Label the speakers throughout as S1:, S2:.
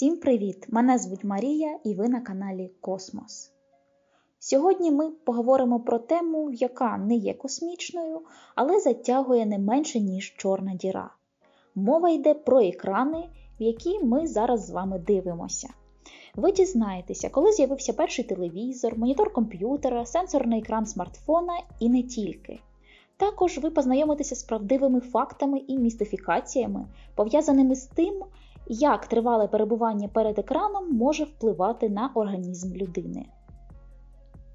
S1: Всім привіт! Мене звуть Марія і ви на каналі Космос. Сьогодні ми поговоримо про тему, яка не є космічною, але затягує не менше, ніж чорна діра. Мова йде про екрани, в які ми зараз з вами дивимося. Ви дізнаєтеся, коли з'явився перший телевізор, монітор комп'ютера, сенсорний екран смартфона і не тільки. Також ви познайомитеся з правдивими фактами і містифікаціями, пов'язаними з тим, як тривале перебування перед екраном може впливати на організм людини.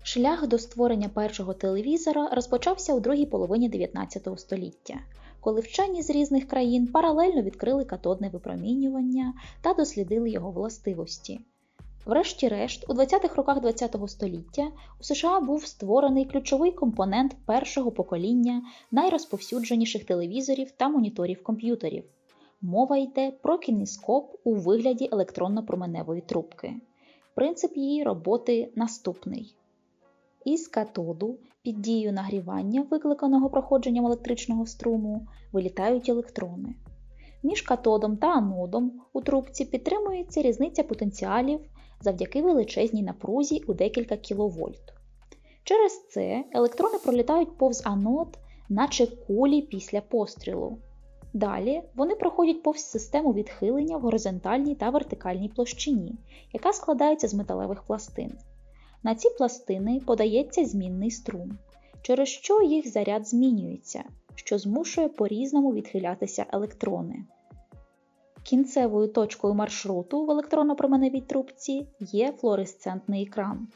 S1: Шлях до створення першого телевізора розпочався у другій половині 19 століття, коли вчені з різних країн паралельно відкрили катодне випромінювання та дослідили його властивості. Врешті-решт, у 20-х роках ХХ століття у США був створений ключовий компонент першого покоління найрозповсюдженіших телевізорів та моніторів комп'ютерів. Мова йде про кінескоп у вигляді електронно-променевої трубки. Принцип її роботи наступний. Із катоду під дією нагрівання, викликаного проходженням електричного струму, вилітають електрони. Між катодом та анодом у трубці підтримується різниця потенціалів завдяки величезній напрузі у декілька кВт. Через це електрони пролітають повз анод, наче кулі після пострілу. Далі вони проходять повз систему відхилення в горизонтальній та вертикальній площині, яка складається з металевих пластин. На ці пластини подається змінний струм, через що їх заряд змінюється, що змушує по-різному відхилятися електрони. Кінцевою точкою маршруту в електронно-променевій трубці є флуоресцентний екран.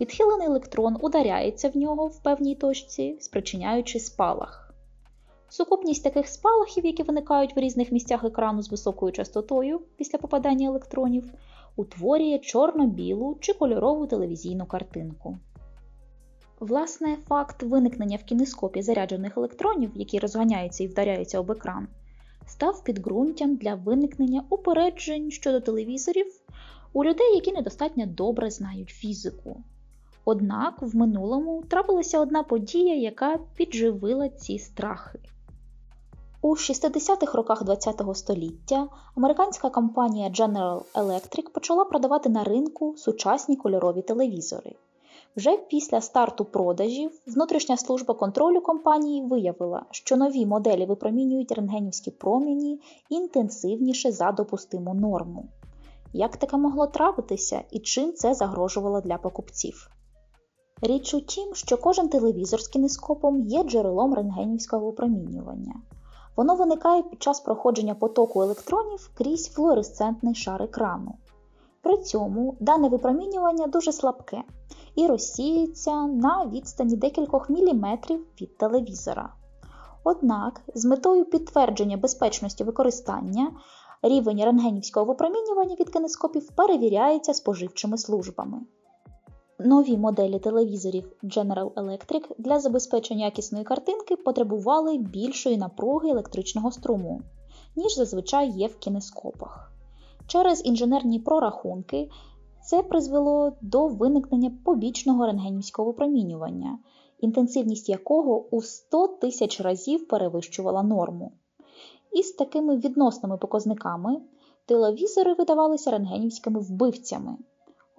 S1: Відхилений електрон ударяється в нього в певній точці, спричиняючи спалах. Сукупність таких спалахів, які виникають в різних місцях екрану з високою частотою після попадання електронів, утворює чорно-білу чи кольорову телевізійну картинку. Власне, факт виникнення в кінескопі заряджених електронів, які розганяються і вдаряються об екран, став підґрунтям для виникнення упереджень щодо телевізорів у людей, які недостатньо добре знають фізику. Однак в минулому трапилася одна подія, яка підживила ці страхи. У 60-х роках ХХ століття американська компанія General Electric почала продавати на ринку сучасні кольорові телевізори. Вже після старту продажів внутрішня служба контролю компанії виявила, що нові моделі випромінюють рентгенівські промені інтенсивніше за допустиму норму. Як таке могло трапитися і чим це загрожувало для покупців? Річ у тім, що кожен телевізор з кінескопом є джерелом рентгенівського випромінювання. Воно виникає під час проходження потоку електронів крізь флуоресцентний шар екрану. При цьому дане випромінювання дуже слабке і розсіюється на відстані декількох міліметрів від телевізора. Однак, з метою підтвердження безпечності використання, рівень рентгенівського випромінювання від кинескопів перевіряється споживчими службами. Нові моделі телевізорів General Electric для забезпечення якісної картинки потребували більшої напруги електричного струму, ніж зазвичай є в кінескопах. Через інженерні прорахунки це призвело до виникнення побічного рентгенівського випромінювання, інтенсивність якого у 100 тисяч разів перевищувала норму. І з такими відносними показниками телевізори видавалися рентгенівськими вбивцями.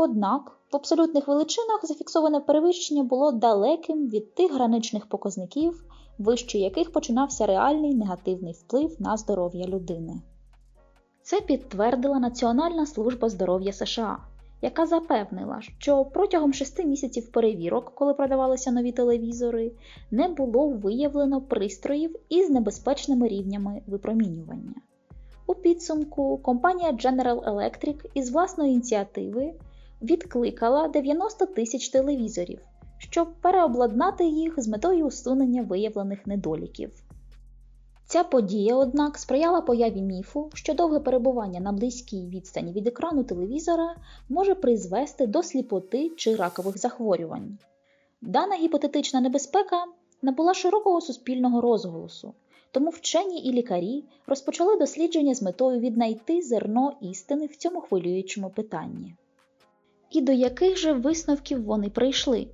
S1: Однак в абсолютних величинах зафіксоване перевищення було далеким від тих граничних показників, вище яких починався реальний негативний вплив на здоров'я людини. Це підтвердила Національна служба здоров'я США, яка запевнила, що протягом 6 місяців перевірок, коли продавалися нові телевізори, не було виявлено пристроїв із небезпечними рівнями випромінювання. У підсумку компанія General Electric із власної ініціативи відкликала 90 тисяч телевізорів, щоб переобладнати їх з метою усунення виявлених недоліків. Ця подія, однак, сприяла появі міфу, що довге перебування на близькій відстані від екрану телевізора може призвести до сліпоти чи ракових захворювань. Дана гіпотетична небезпека набула широкого суспільного розголосу, тому вчені і лікарі розпочали дослідження з метою віднайти зерно істини в цьому хвилюючому питанні. І до яких же висновків вони прийшли?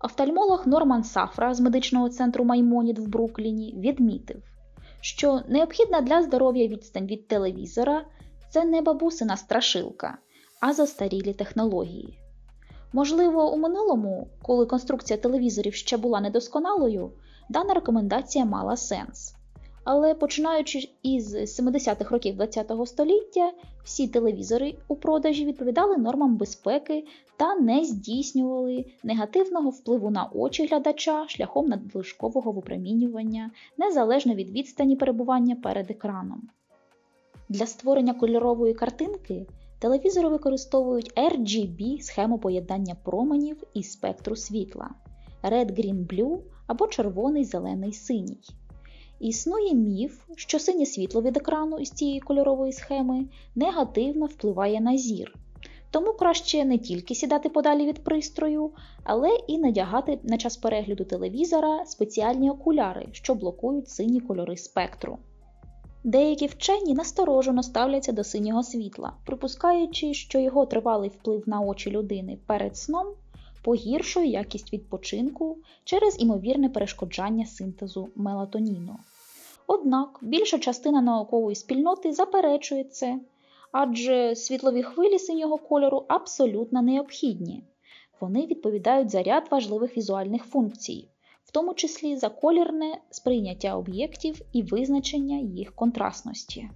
S1: Офтальмолог Норман Сафра з медичного центру Маймоніт в Брукліні відмітив, що необхідна для здоров'я відстань від телевізора це не бабусина страшилка, а застарілі технології. Можливо, у минулому, коли конструкція телевізорів ще була недосконалою, дана рекомендація мала сенс. Але починаючи із 70-х років ХХ століття, всі телевізори у продажі відповідали нормам безпеки та не здійснювали негативного впливу на очі глядача шляхом надлишкового випромінювання, незалежно від відстані перебування перед екраном. Для створення кольорової картинки телевізори використовують RGB схему поєднання променів і спектру світла Red Green Blue або червоний зелений синій. Існує міф, що синє світло від екрану із цієї кольорової схеми негативно впливає на зір. Тому краще не тільки сідати подалі від пристрою, але і надягати на час перегляду телевізора спеціальні окуляри, що блокують сині кольори спектру. Деякі вчені насторожено ставляться до синього світла, припускаючи, що його тривалий вплив на очі людини перед сном погіршує якість відпочинку через імовірне перешкоджання синтезу мелатоніну. Однак більша частина наукової спільноти заперечує це, адже світлові хвилі синього кольору абсолютно необхідні. Вони відповідають за ряд важливих візуальних функцій, в тому числі за колірне сприйняття об'єктів і визначення їх контрастності.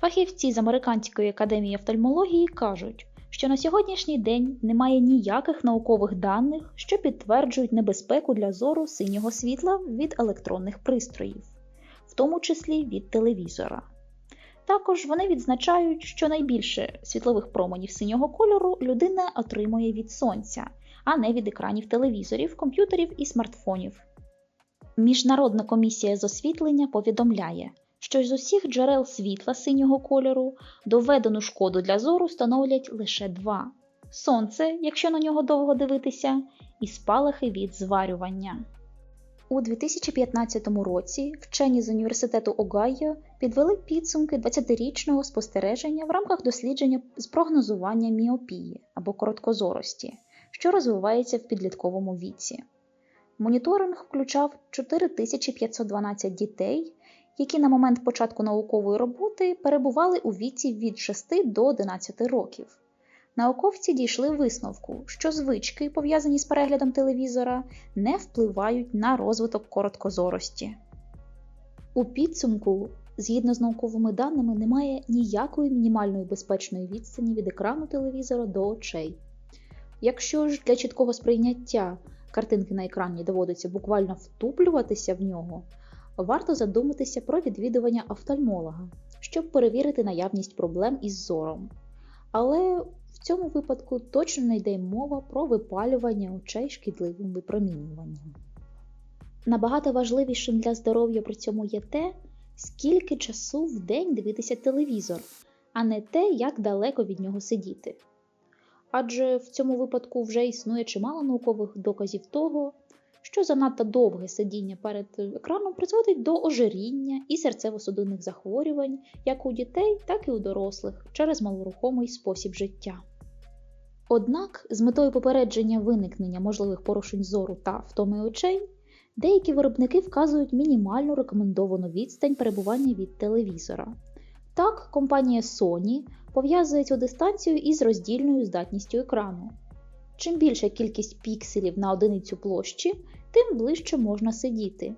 S1: Фахівці з Американської академії офтальмології кажуть, що на сьогоднішній день немає ніяких наукових даних, що підтверджують небезпеку для зору синього світла від електронних пристроїв, в тому числі від телевізора. Також вони відзначають, що найбільше світлових променів синього кольору людина отримує від сонця, а не від екранів телевізорів, комп'ютерів і смартфонів. Міжнародна комісія з освітлення повідомляє, що з усіх джерел світла синього кольору доведену шкоду для зору становлять лише два: сонце, якщо на нього довго дивитися, і спалахи від зварювання. У 2015 році вчені з університету Огайо підвели підсумки 20-річного спостереження в рамках дослідження з прогнозування міопії або короткозорості, що розвивається в підлітковому віці. Моніторинг включав 4512 дітей, які на момент початку наукової роботи перебували у віці від 6 до 11 років. Науковці дійшли висновку, що звички, пов'язані з переглядом телевізора, не впливають на розвиток короткозорості. У підсумку, згідно з науковими даними, немає ніякої мінімальної безпечної відстані від екрану телевізора до очей. Якщо ж для чіткого сприйняття картинки на екрані доводиться буквально втуплюватися в нього, варто задуматися про відвідування офтальмолога, щоб перевірити наявність проблем із зором. Але в цьому випадку точно не йде мова про випалювання очей шкідливим випромінюванням. Набагато важливішим для здоров'я при цьому є те, скільки часу в день дивитися телевізор, а не те, як далеко від нього сидіти. Адже в цьому випадку вже існує чимало наукових доказів того, що занадто довге сидіння перед екраном призводить до ожиріння і серцево-судинних захворювань як у дітей, так і у дорослих через малорухомий спосіб життя. Однак, з метою попередження виникнення можливих порушень зору та втоми очей, деякі виробники вказують мінімальну рекомендовану відстань перебування від телевізора. Так, компанія Sony пов'язує цю дистанцію із роздільною здатністю екрану. Чим більша кількість пікселів на одиницю площі, тим ближче можна сидіти,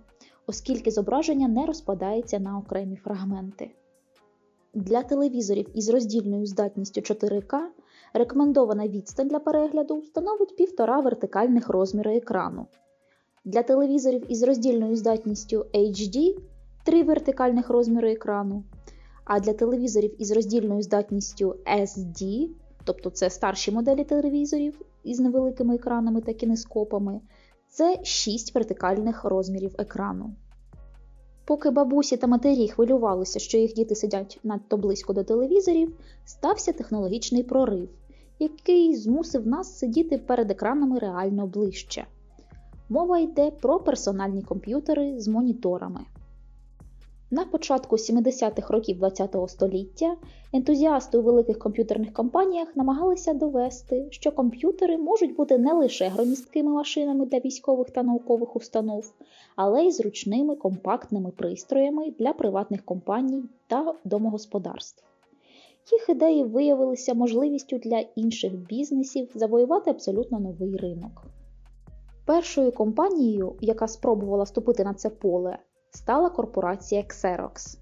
S1: оскільки зображення не розпадається на окремі фрагменти. Для телевізорів із роздільною здатністю 4К рекомендована відстань для перегляду становить 1,5 вертикальних розміри екрану. Для телевізорів із роздільною здатністю HD 3 вертикальних розміри екрану, а для телевізорів із роздільною здатністю SD, тобто це старші моделі телевізорів із невеликими екранами та кінескопами, це 6 вертикальних розмірів екрану. Поки бабусі та матері хвилювалися, що їх діти сидять надто близько до телевізорів, стався технологічний прорив, який змусив нас сидіти перед екранами реально ближче. Мова йде про персональні комп'ютери з моніторами. На початку 70-х років ХХ століття ентузіасти у великих комп'ютерних компаніях намагалися довести, що комп'ютери можуть бути не лише громісткими машинами для військових та наукових установ, але й зручними компактними пристроями для приватних компаній та домогосподарств. Їх ідеї виявилися можливістю для інших бізнесів завоювати абсолютно новий ринок. Першою компанією, яка спробувала вступити на це поле, стала корпорація Xerox.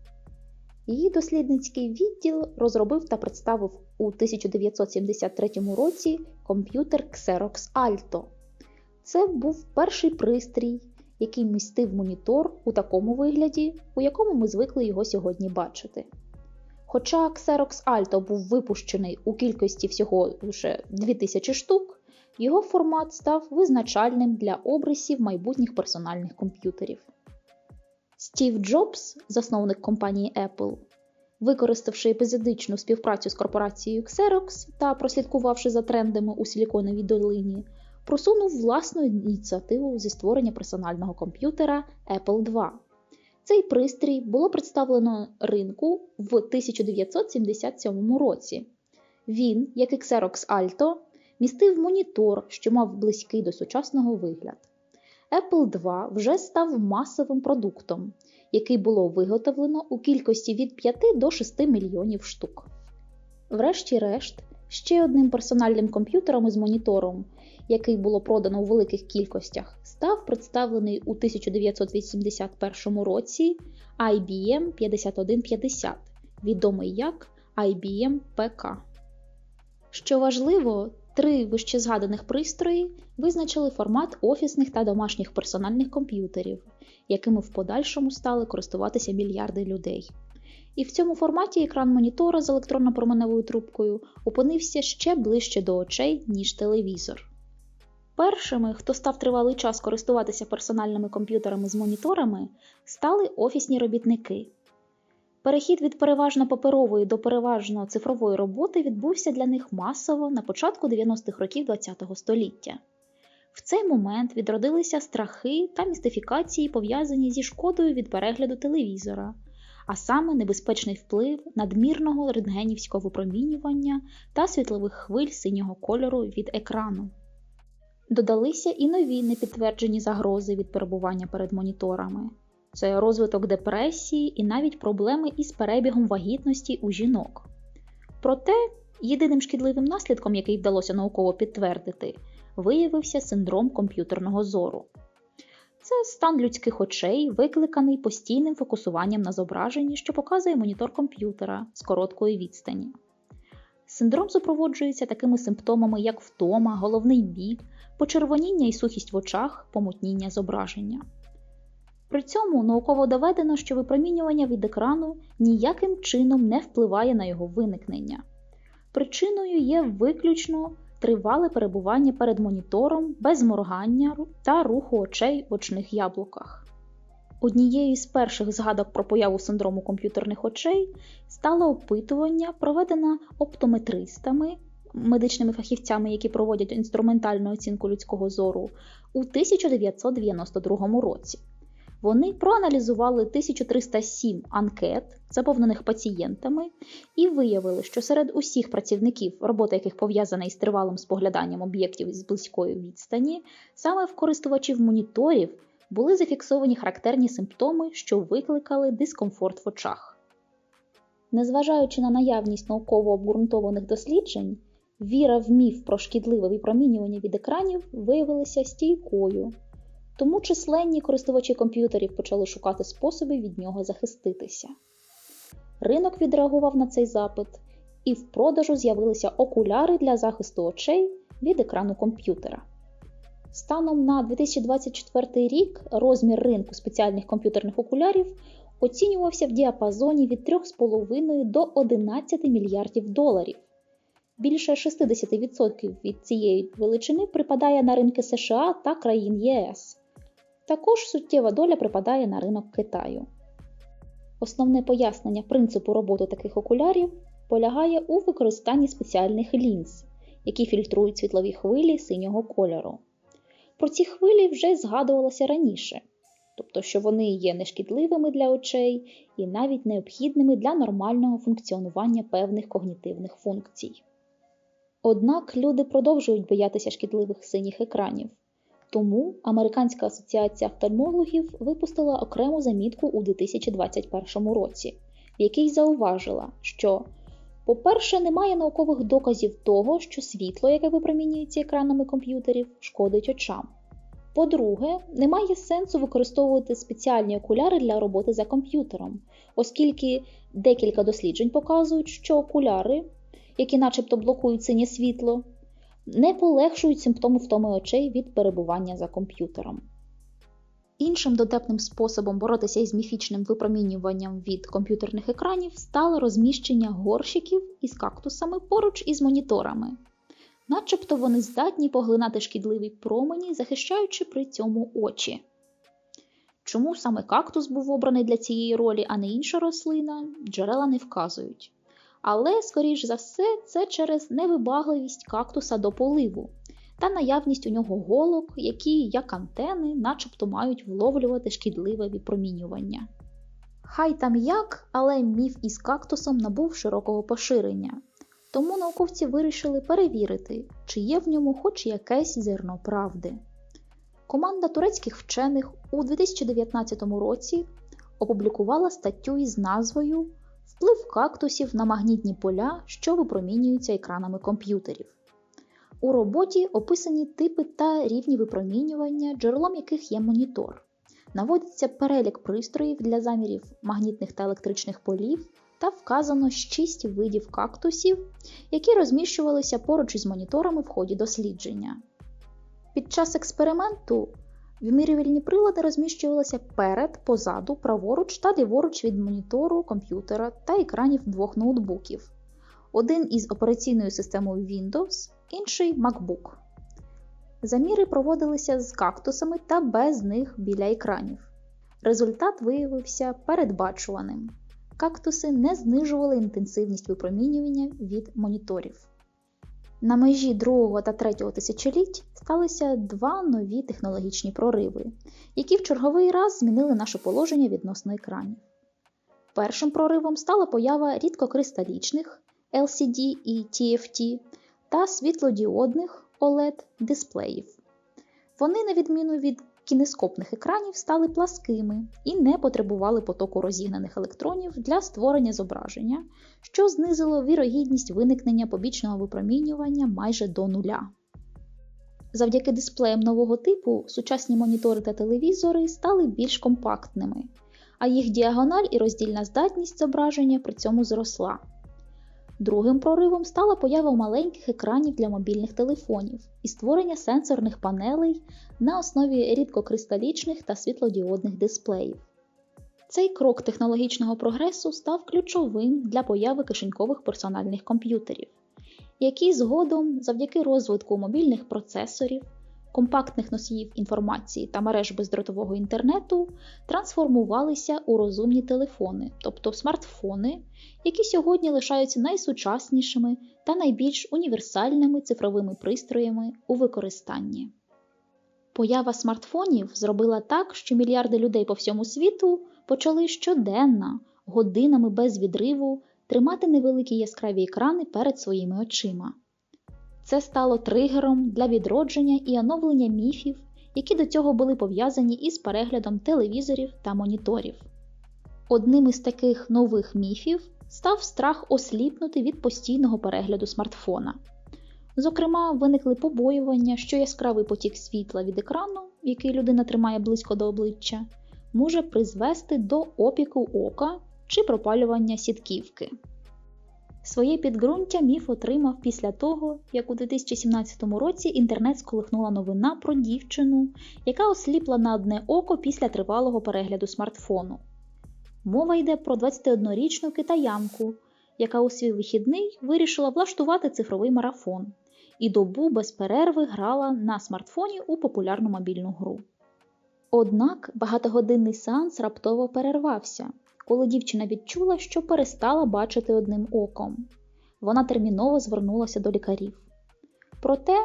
S1: Її дослідницький відділ розробив та представив у 1973 році комп'ютер Xerox Alto. Це був перший пристрій, який містив монітор у такому вигляді, у якому ми звикли його сьогодні бачити. Хоча Xerox Alto був випущений у кількості всього лише 2000 штук, його формат став визначальним для обрисів майбутніх персональних комп'ютерів. Стів Джобс, засновник компанії Apple, використавши епізодичну співпрацю з корпорацією Xerox та прослідкувавши за трендами у Силіконовій долині, просунув власну ініціативу зі створення персонального комп'ютера Apple II. Цей пристрій було представлено ринку в 1977 році. Він, як і Xerox Alto, містив монітор, що мав близький до сучасного вигляд. Apple II вже став масовим продуктом, який було виготовлено у кількості від 5 до 6 мільйонів штук. Врешті-решт, ще одним персональним комп'ютером із монітором, який було продано у великих кількостях, став представлений у 1981 році IBM 5150, відомий як IBM PK. Що важливо, три вищезгаданих пристрої визначили формат офісних та домашніх персональних комп'ютерів, якими в подальшому стали користуватися мільярди людей. І в цьому форматі екран монітора з електронно-променевою трубкою опинився ще ближче до очей, ніж телевізор. Першими, хто став тривалий час користуватися персональними комп'ютерами з моніторами, стали офісні робітники. Перехід від переважно паперової до переважно цифрової роботи відбувся для них масово на початку 90-х років ХХ століття. В цей момент відродилися страхи та містифікації, пов'язані зі шкодою від перегляду телевізора, а саме небезпечний вплив надмірного рентгенівського випромінювання та світлових хвиль синього кольору від екрану. Додалися і нові непідтверджені загрози від перебування перед моніторами. Це розвиток депресії і навіть проблеми із перебігом вагітності у жінок. Проте єдиним шкідливим наслідком, який вдалося науково підтвердити, виявився синдром комп'ютерного зору. Це стан людських очей, викликаний постійним фокусуванням на зображенні, що показує монітор комп'ютера з короткої відстані. Синдром супроводжується такими симптомами, як втома, головний біль, почервоніння і сухість в очах, помутніння зображення. При цьому науково доведено, що випромінювання від екрану ніяким чином не впливає на його виникнення. Причиною є виключно тривале перебування перед монітором без моргання та руху очей в очних яблуках. Однією з перших згадок про появу синдрому комп'ютерних очей стало опитування, проведене оптометристами, медичними фахівцями, які проводять інструментальну оцінку людського зору, у 1992 році. Вони проаналізували 1307 анкет, заповнених пацієнтами, і виявили, що серед усіх працівників, робота яких пов'язана із тривалим спогляданням об'єктів з близької відстані, саме в користувачів моніторів були зафіксовані характерні симптоми, що викликали дискомфорт в очах. Незважаючи на наявність науково обґрунтованих досліджень, віра в міф про шкідливе випромінювання від екранів виявилася стійкою. Тому численні користувачі комп'ютерів почали шукати способи від нього захиститися. Ринок відреагував на цей запит, і в продажу з'явилися окуляри для захисту очей від екрану комп'ютера. Станом на 2024 рік розмір ринку спеціальних комп'ютерних окулярів оцінювався в діапазоні від 3,5 до 11 мільярдів доларів. Більше 60% від цієї величини припадає на ринки США та країн ЄС. Також суттєва доля припадає на ринок Китаю. Основне пояснення принципу роботи таких окулярів полягає у використанні спеціальних лінз, які фільтрують світлові хвилі синього кольору. Про ці хвилі вже згадувалося раніше, тобто, що вони є нешкідливими для очей і навіть необхідними для нормального функціонування певних когнітивних функцій. Однак люди продовжують боятися шкідливих синіх екранів. Тому Американська асоціація офтальмологів випустила окрему замітку у 2021 році, в якій зауважила, що По-перше, немає наукових доказів того, що світло, яке випромінюється екранами комп'ютерів, шкодить очам. По-друге, немає сенсу використовувати спеціальні окуляри для роботи за комп'ютером, оскільки декілька досліджень показують, що окуляри, які начебто блокують синє світло, не полегшують симптоми втоми очей від перебування за комп'ютером. Іншим дотепним способом боротися із міфічним випромінюванням від комп'ютерних екранів стало розміщення горщиків із кактусами поруч із моніторами. Начебто вони здатні поглинати шкідливі промені, захищаючи при цьому очі. Чому саме кактус був обраний для цієї ролі, а не інша рослина, джерела не вказують. Але, скоріш за все, це через невибагливість кактуса до поливу та наявність у нього голок, які, як антени, начебто мають вловлювати шкідливе випромінювання. Хай там як, але міф із кактусом набув широкого поширення, тому науковці вирішили перевірити, чи є в ньому хоч якесь зерно правди. Команда турецьких вчених у 2019 році опублікувала статтю із назвою Вплив кактусів на магнітні поля, що випромінюються екранами комп'ютерів. У роботі описані типи та рівні випромінювання, джерелом яких є монітор. Наводиться перелік пристроїв для замірів магнітних та електричних полів та вказано 6 видів кактусів, які розміщувалися поруч із моніторами в ході дослідження. Під час експерименту вимірювальні прилади розміщувалися перед, позаду, праворуч та ліворуч від монітору комп'ютера та екранів двох ноутбуків. Один із операційною системою Windows, інший MacBook. Заміри проводилися з кактусами та без них біля екранів. Результат виявився передбачуваним. Кактуси не знижували інтенсивність випромінювання від моніторів. На межі другого та третього тисячоліть сталися два нові технологічні прориви, які в черговий раз змінили наше положення відносно екранів. Першим проривом стала поява рідкокристалічних LCD і TFT та світлодіодних oled дисплеїв. Вони, на відміну від кінескопних екранів, стали пласкими і не потребували потоку розігнаних електронів для створення зображення, що знизило вірогідність виникнення побічного випромінювання майже до нуля. Завдяки дисплеям нового типу сучасні монітори та телевізори стали більш компактними, а їх діагональ і роздільна здатність зображення при цьому зросла. Другим проривом стала поява маленьких екранів для мобільних телефонів і створення сенсорних панелей на основі рідкокристалічних та світлодіодних дисплеїв. Цей крок технологічного прогресу став ключовим для появи кишенькових персональних комп'ютерів, які згодом, завдяки розвитку мобільних процесорів, компактних носіїв інформації та мереж бездротового інтернету трансформувалися у розумні телефони, тобто смартфони, які сьогодні лишаються найсучаснішими та найбільш універсальними цифровими пристроями у використанні. Поява смартфонів зробила так, що мільярди людей по всьому світу почали щоденно, годинами без відриву тримати невеликі яскраві екрани перед своїми очима. Це стало тригером для відродження і оновлення міфів, які до цього були пов'язані із переглядом телевізорів та моніторів. Одним із таких нових міфів став страх осліпнути від постійного перегляду смартфона. Зокрема, виникли побоювання, що яскравий потік світла від екрану, який людина тримає близько до обличчя, може призвести до опіку ока чи пропалювання сітківки. Своє підґрунтя міф отримав після того, як у 2017 році інтернет сколихнула новина про дівчину, яка осліпла на одне око після тривалого перегляду смартфону. Мова йде про 21-річну китаянку, яка у свій вихідний вирішила влаштувати цифровий марафон і добу без перерви грала на смартфоні у популярну мобільну гру. Однак багатогодинний сеанс раптово перервався, коли дівчина відчула, що перестала бачити одним оком. Вона терміново звернулася до лікарів. Проте,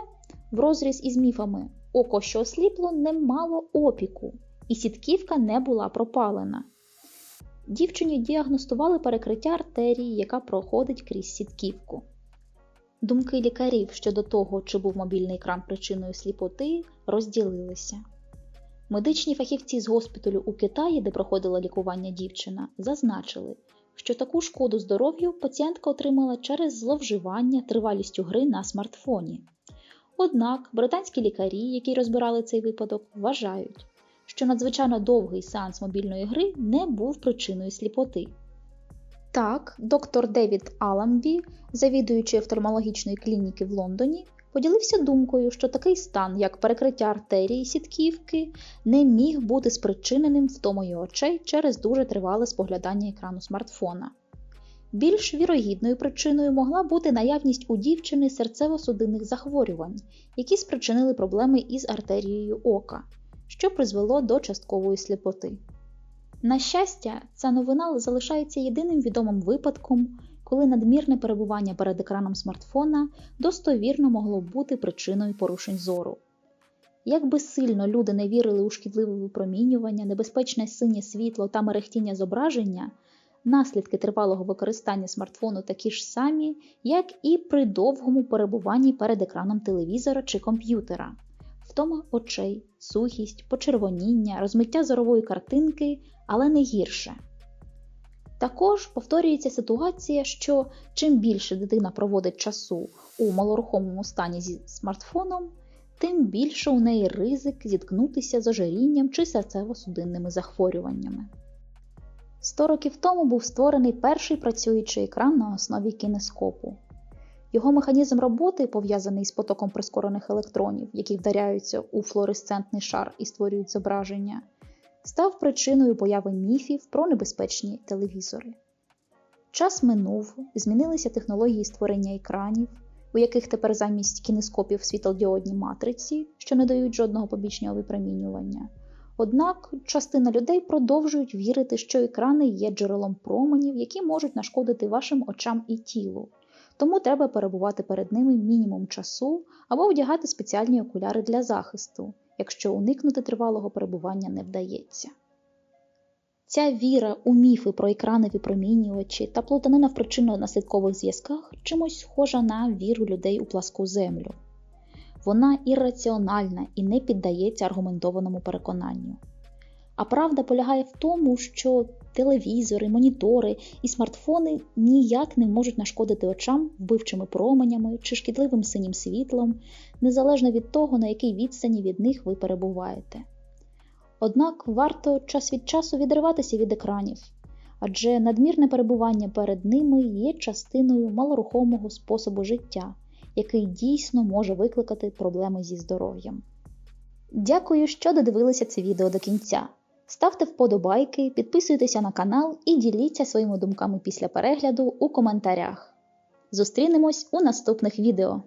S1: в розріз із міфами, око, що осліпло, не мало опіку, і сітківка не була пропалена. Дівчині діагностували перекриття артерії, яка проходить крізь сітківку. Думки лікарів щодо того, чи був мобільний екран причиною сліпоти, розділилися. Медичні фахівці з госпіталю у Китаї, де проходила лікування дівчина, зазначили, що таку шкоду здоров'ю пацієнтка отримала через зловживання тривалістю гри на смартфоні. Однак британські лікарі, які розбирали цей випадок, вважають, що надзвичайно довгий сеанс мобільної гри не був причиною сліпоти. Так, доктор Девід Аламбі, завідуючий офтальмологічної клініки в Лондоні, поділився думкою, що такий стан, як перекриття артерії сітківки, не міг бути спричиненим втомою очей через дуже тривале споглядання екрану смартфона. Більш вірогідною причиною могла бути наявність у дівчини серцево-судинних захворювань, які спричинили проблеми із артерією ока, що призвело до часткової сліпоти. На щастя, ця новина залишається єдиним відомим випадком, коли надмірне перебування перед екраном смартфона достовірно могло бути причиною порушень зору. Якби сильно люди не вірили у шкідливе випромінювання, небезпечне синє світло та мерехтіння зображення, наслідки тривалого використання смартфону такі ж самі, як і при довгому перебуванні перед екраном телевізора чи комп'ютера, втома очей, сухість, почервоніння, розмиття зорової картинки, але не гірше. Також повторюється ситуація, що чим більше дитина проводить часу у малорухомому стані зі смартфоном, тим більше у неї ризик зіткнутися з ожирінням чи серцево-судинними захворюваннями. Сто років тому був створений перший працюючий екран на основі кінескопу. Його механізм роботи, пов'язаний з потоком прискорених електронів, які вдаряються у флуоресцентний шар і створюють зображення, став причиною появи міфів про небезпечні телевізори. Час минув, змінилися технології створення екранів, у яких тепер замість кінескопів світлодіодні матриці, що не дають жодного побічного випромінювання. Однак частина людей продовжують вірити, що екрани є джерелом променів, які можуть нашкодити вашим очам і тілу, тому треба перебувати перед ними мінімум часу або вдягати спеціальні окуляри для захисту, якщо уникнути тривалого перебування не вдається. Ця віра у міфи про екрани випромінювачі та плутанина в причинно-наслідкових зв'язках чимось схожа на віру людей у пласку землю. Вона ірраціональна і не піддається аргументованому переконанню. А правда полягає в тому, що телевізори, монітори і смартфони ніяк не можуть нашкодити очам вбивчими променями чи шкідливим синім світлом, незалежно від того, на якій відстані від них ви перебуваєте. Однак варто час від часу відриватися від екранів, адже надмірне перебування перед ними є частиною малорухомого способу життя, який дійсно може викликати проблеми зі здоров'ям. Дякую, що додивилися це відео до кінця. Ставте вподобайки, підписуйтеся на канал і діліться своїми думками після перегляду у коментарях. Зустрінемось у наступних відео.